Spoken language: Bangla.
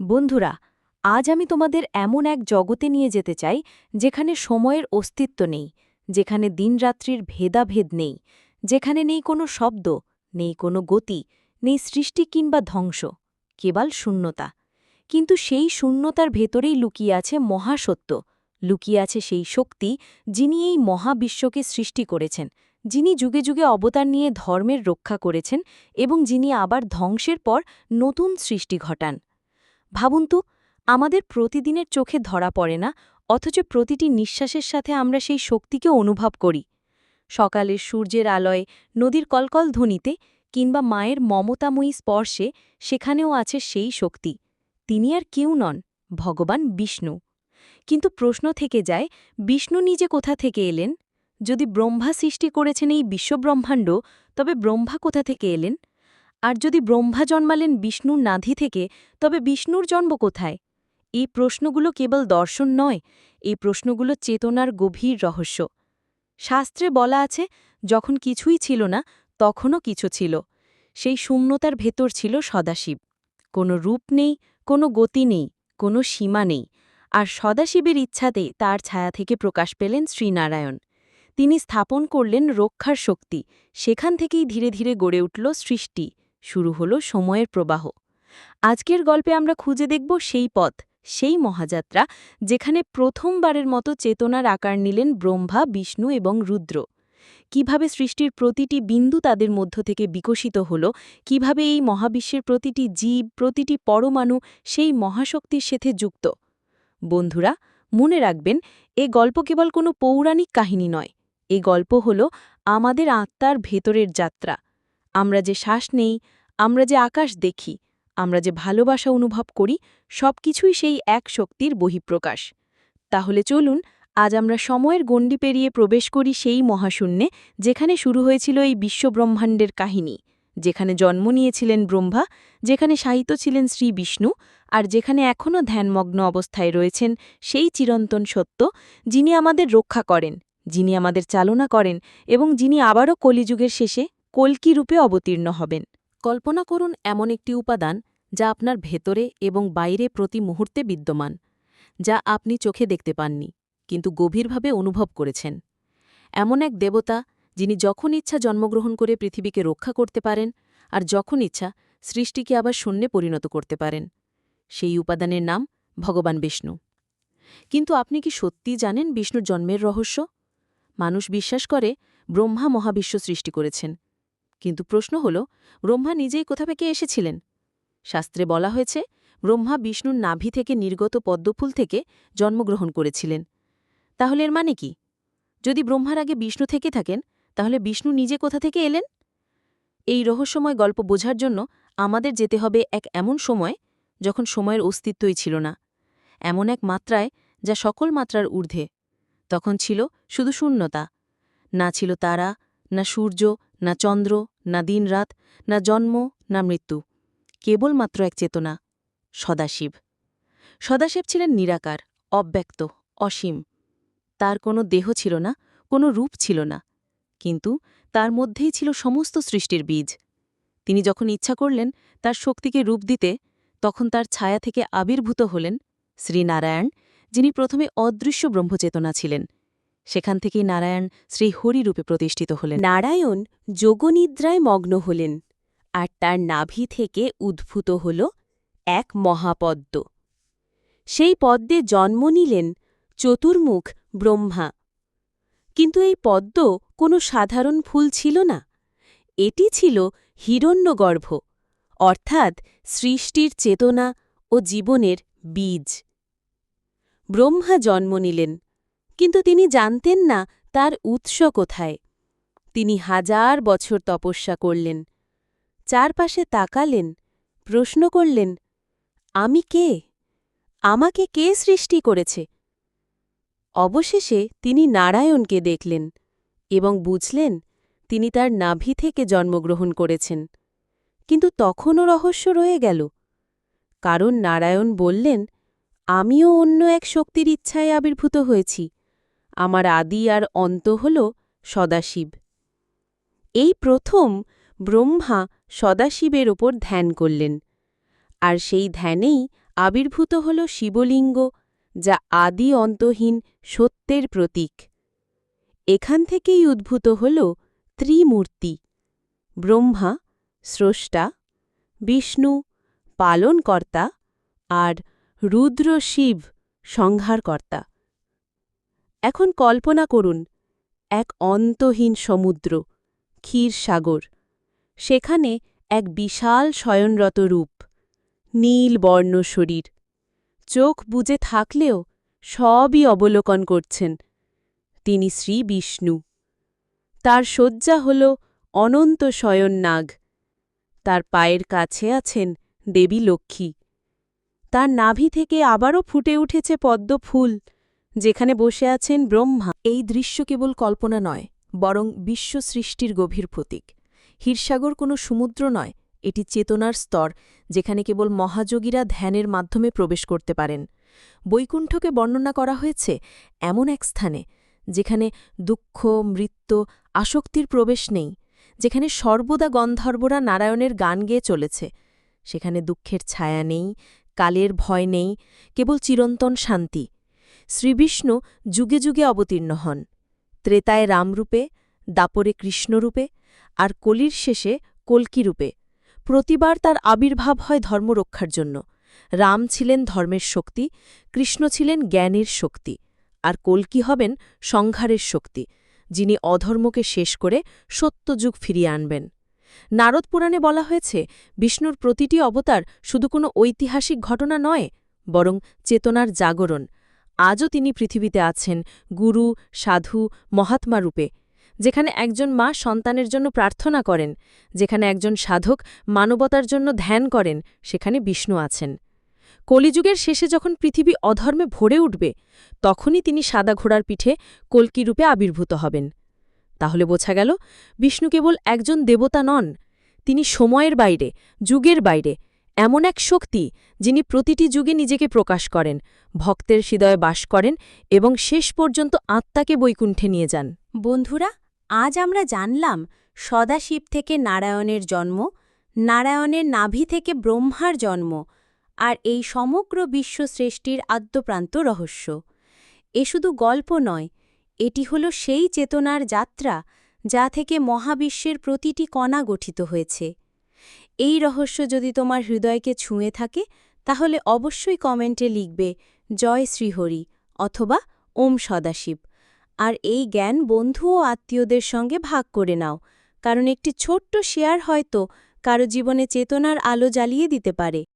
বন্ধুরা, আজ আমি তোমাদের এমন এক জগতে নিয়ে যেতে চাই, যেখানে সময়ের অস্তিত্ব নেই, যেখানে দিনরাত্রির ভেদাভেদ নেই, যেখানে নেই কোনো শব্দ, নেই কোনো গতি, নেই সৃষ্টি কিংবা ধ্বংস, কেবল শূন্যতা। কিন্তু সেই শূন্যতার ভেতরেই লুকিয়ে আছে মহাসত্য, লুকিয়ে আছে সেই শক্তি, যিনি এই মহাবিশ্বকে সৃষ্টি করেছেন, যিনি যুগে যুগে অবতার নিয়ে ধর্মের রক্ষা করেছেন এবং যিনি আবার ধ্বংসের পর নতুন সৃষ্টি ঘটান। ভাবুন তো, আমাদের প্রতিদিনের চোখে ধরা পড়ে না, অথচ প্রতিটি নিঃশ্বাসের সাথে আমরা সেই শক্তিকে অনুভব করি। সকালের সূর্যের আলয়ে, নদীর কলকল ধ্বনিতে, কিংবা মায়ের মমতাময়ী স্পর্শে, সেখানেও আছে সেই শক্তি। তিনি আর কেউ নন, ভগবান বিষ্ণু। কিন্তু প্রশ্ন থেকে যায়, বিষ্ণু নিজে কোথা থেকে এলেন? যদি ব্রহ্মা সৃষ্টি করেছেন এই বিশ্বব্রহ্মাণ্ড, তবে ব্রহ্মা কোথা থেকে এলেন? আর যদি ব্রহ্মা জন্মালেন বিষ্ণুর নাধি থেকে, তবে বিষ্ণুর জন্ম কোথায়? এই প্রশ্নগুলো কেবল দর্শন নয়, এই প্রশ্নগুলো চেতনার গভীর রহস্য। শাস্ত্রে বলা আছে, যখন কিছুই ছিল না, তখনও কিছু ছিল। সেই শূন্যতার ভেতর ছিল সদাশিব। কোনো রূপ নেই, কোনো গতি নেই, কোনো সীমা নেই। আর সদাশিবের ইচ্ছাতে তার ছায়া থেকে প্রকাশ পেলেন শ্রীনারায়ণ। তিনি স্থাপন করলেন রক্ষার শক্তি। সেখান থেকেই ধীরে ধীরে গড়ে উঠল সৃষ্টি। শুরু হল সময়ের প্রবাহ। আজকের গল্পে আমরা খুঁজে দেখব সেই পথ, সেই মহাযাত্রা, যেখানে প্রথমবারের মতো চেতনার আকার নিলেন ব্রহ্মা, বিষ্ণু এবং রুদ্র। কীভাবে সৃষ্টির প্রতিটি বিন্দু তাদের মধ্য থেকে বিকশিত হল, কীভাবে এই মহাবিশ্বের প্রতিটি জীব, প্রতিটি পরমাণু সেই মহাশক্তির সাথে যুক্ত। বন্ধুরা, মনে রাখবেন, এ গল্প কেবল কোনো পৌরাণিক কাহিনী নয়। এ গল্প হল আমাদের আত্মার ভেতরের যাত্রা। আমরা যে শ্বাস নেই, আমরা যে আকাশ দেখি, আমরা যে ভালোবাসা অনুভব করি সব কিছুই সেই এক শক্তির বহিঃপ্রকাশ। তাহলে চলুন, আজ আমরা সময়ের গণ্ডি পেরিয়ে প্রবেশ করি সেই মহাশূন্যে, যেখানে শুরু হয়েছিল এই বিশ্বব্রহ্মাণ্ডের কাহিনী, যেখানে জন্ম নিয়েছিলেন ব্রহ্মা, যেখানে সাহিত্য ছিলেন শ্রী বিষ্ণু, আর যেখানে এখনও ধ্যানমগ্ন অবস্থায় রয়েছেন সেই চিরন্তন সত্য, যিনি আমাদের রক্ষা করেন, যিনি আমাদের চালনা করেন, এবং যিনি আবারও কলিযুগের শেষে কল্কি রূপে অবতীর্ণ হবেন। কল্পনা করুন এমন একটি উপাদান যা আপনার ভেতরে এবং বাইরে প্রতি মুহূর্তে বিদ্যমান, যা আপনি চোখে দেখতে পাননি, কিন্তু গভীরভাবে অনুভব করেছেন। এমন এক দেবতা যিনি যখন ইচ্ছা জন্মগ্রহণ করে পৃথিবীকে রক্ষা করতে পারেন আর যখন ইচ্ছা সৃষ্টিকে আবার শূন্যে পরিণত করতে পারেন। সেই উপাদানের নাম ভগবান বিষ্ণু। কিন্তু আপনি কি সত্যি জানেন বিষ্ণুর জন্মের রহস্য? মানুষ বিশ্বাস করে ব্রহ্মা মহাবিশ্ব সৃষ্টি করেছেন। কিন্তু প্রশ্ন হল, ব্রহ্মা নিজেই কোথা থেকে এসেছিলেন? শাস্ত্রে বলা হয়েছে, ব্রহ্মা বিষ্ণুর নাভি থেকে নির্গত পদ্মফুল থেকে জন্মগ্রহণ করেছিলেন। তাহলে এর মানে কি? যদি ব্রহ্মার আগে বিষ্ণু থেকে থাকেন, তাহলে বিষ্ণু নিজে কোথা থেকে এলেন? এই রহস্যময় গল্প বোঝার জন্য আমাদের যেতে হবে এক এমন সময় যখন সময়ের অস্তিত্বই ছিল না। এমন এক মাত্রায় যা সকল মাত্রার ঊর্ধ্বে। তখন ছিল শুধু শূন্যতা। না ছিল তারা, না সূর্য না চন্দ্র, না দিনরাত, না জন্ম, না মৃত্যু, কেবলমাত্র এক চেতনা, সদাশিব। সদাশিব ছিলেন নিরাকার, অব্যক্ত, অসীম। তার কোনো দেহ ছিল না, কোনো রূপ ছিল না, কিন্তু তার মধ্যেই ছিল সমস্ত সৃষ্টির বীজ। তিনি যখন ইচ্ছা করলেন তার শক্তিকে রূপ দিতে, তখন তার ছায়া থেকে আবির্ভূত হলেন শ্রীনারায়ণ, যিনি প্রথমে অদৃশ্য ব্রহ্মচেতনা ছিলেন। সেখান থেকেই নারায়ণ শ্রী হরিরূপে প্রতিষ্ঠিত হলেন। নারায়ণ যোগনিদ্রায় মগ্ন হলেন আর তার নাভি থেকে উদ্ভূত হল এক মহাপদ্ম। সেই পদ্মে জন্ম নিলেন চতুর্মুখ ব্রহ্মা। কিন্তু এই পদ্ম কোনো সাধারণ ফুল ছিল না। এটি ছিল হিরণ্যগর্ভ, অর্থাৎ সৃষ্টির চেতনা ও জীবনের বীজ। ব্রহ্মা জন্ম নিলেন কিন্তু তিনি জানতেন না তার উৎস কোথায়। তিনি হাজার বছর তপস্যা করলেন, চারপাশে তাকালেন, প্রশ্ন করলেন, আমি কে? আমাকে কে সৃষ্টি করেছে? অবশেষে তিনি নারায়ণকে দেখলেন এবং বুঝলেন তিনি তার নাভি থেকে জন্মগ্রহণ করেছেন। কিন্তু তখনও রহস্য রয়ে গেল, কারণ নারায়ণ বললেন, আমিও অন্য এক শক্তির ইচ্ছায় আবির্ভূত হয়েছি আমার আদি আর অন্ত হল সদাশিব। এই প্রথম ব্রহ্মা সদাশিবের ওপর ধ্যান করলেন, আর সেই ধ্যানেই আবির্ভূত হল শিবলিঙ্গ, যা আদি অন্তহীন সত্যের প্রতীক। এখান থেকেই উদ্ভূত হল ত্রিমূর্তি, ব্রহ্মা, স্রষ্টা, বিষ্ণু, পালনকর্তা আর রুদ্র শিব সংহারকর্তা। এখন কল্পনা করুন, এক অন্তহীন সমুদ্র, ক্ষীর সাগর। সেখানে এক বিশাল শয়নরত রূপ, নীল বর্ণ শরীর। চোখ বুজে থাকলেও সবই অবলোকন করছেন, তিনি শ্রী বিষ্ণু। তার শয্যা হল অনন্ত শয়ন নাগ তার পায়ের কাছে আছেন দেবী লক্ষ্মী। তার নাভি থেকে আবারও ফুটে উঠেছে পদ্ম ফুল। যেখানে বসে আছেন ব্রহ্মা, এই দৃশ্য কেবল কল্পনা নয়, বরং বিশ্ব সৃষ্টির গভীর প্রতীক। হিরসাগর কোনো সমুদ্র নয়, এটি চেতনার স্তর, যেখানে কেবল মহাযোগীরা ধ্যানের মাধ্যমে প্রবেশ করতে পারেন। বৈকুণ্ঠকে বর্ণনা করা হয়েছে এমন এক স্থানে, যেখানে দুঃখ, মৃত্যু, আসক্তির প্রবেশ নেই, যেখানে সর্বদা গন্ধর্বরা নারায়ণের গান গেয়ে চলেছে। সেখানে দুঃখের ছায়া নেই, কালের ভয় নেই, কেবল চিরন্তন শান্তি। শ্রীবিষ্ণু যুগে যুগে অবতীর্ণ হন। ত্রেতায় রামরূপে, দাপরে কৃষ্ণরূপে, আর কলির শেষে কল্কিরূপে। প্রতিবার তার আবির্ভাব হয় ধর্মরক্ষার জন্য। রাম ছিলেন ধর্মের শক্তি, কৃষ্ণ ছিলেন জ্ঞানের শক্তি, আর কল্কি হবেন সংহারের শক্তি, যিনি অধর্মকে শেষ করে সত্যযুগ ফিরিয়ে আনবেন। নারদ পুরাণে বলা হয়েছে, বিষ্ণুর প্রতিটি অবতার শুধু কোনো ঐতিহাসিক ঘটনা নয়, বরং চেতনার জাগরণ আজও তিনি পৃথিবীতে আছেন গুরু, সাধু, মহাত্মা রূপে, যেখানে একজন মা সন্তানের জন্য প্রার্থনা করেন, যেখানে একজন সাধক মানবতার জন্য ধ্যান করেন, সেখানে বিষ্ণু আছেন। কলিযুগের শেষে যখন পৃথিবী অধর্মে ভরে উঠবে, তখনই তিনি সাদা ঘোড়ার পিঠে কল্কি রূপে আবির্ভূত হবেন। তাহলে বোঝা গেল, বিষ্ণু কেবল একজন দেবতা নন, তিনি সময়ের বাইরে, যুগের বাইরে এমন এক শক্তি যিনি প্রতিটি যুগে নিজেকে প্রকাশ করেন, ভক্তের হৃদয়ে বাস করেন এবং শেষ পর্যন্ত আত্মাকে বৈকুণ্ঠে নিয়ে যান। বন্ধুরা, আজ আমরা জানলাম সদাশিব থেকে নারায়ণের জন্ম, নারায়ণের নাভি থেকে ব্রহ্মার জন্ম আর এই সমগ্র বিশ্ব সৃষ্টির আদ্যপ্রান্ত রহস্য। এ শুধু গল্প নয়, এটি হল সেই চেতনার যাত্রা যা থেকে মহাবিশ্বের প্রতিটি কণা গঠিত হয়েছে। এই রহস্য যদি তোমার হৃদয়কে ছুঁয়ে থাকে, তাহলে অবশ্যই কমেন্টে লিখবে, জয় শ্রীহরি অথবা ওম সদাশিব আর এই জ্ঞান বন্ধু ও আত্মীয়দের সঙ্গে ভাগ করে নাও, কারণ একটি ছোট্ট শেয়ার হয়তো কারও জীবনে চেতনার আলো জ্বালিয়ে দিতে পারে।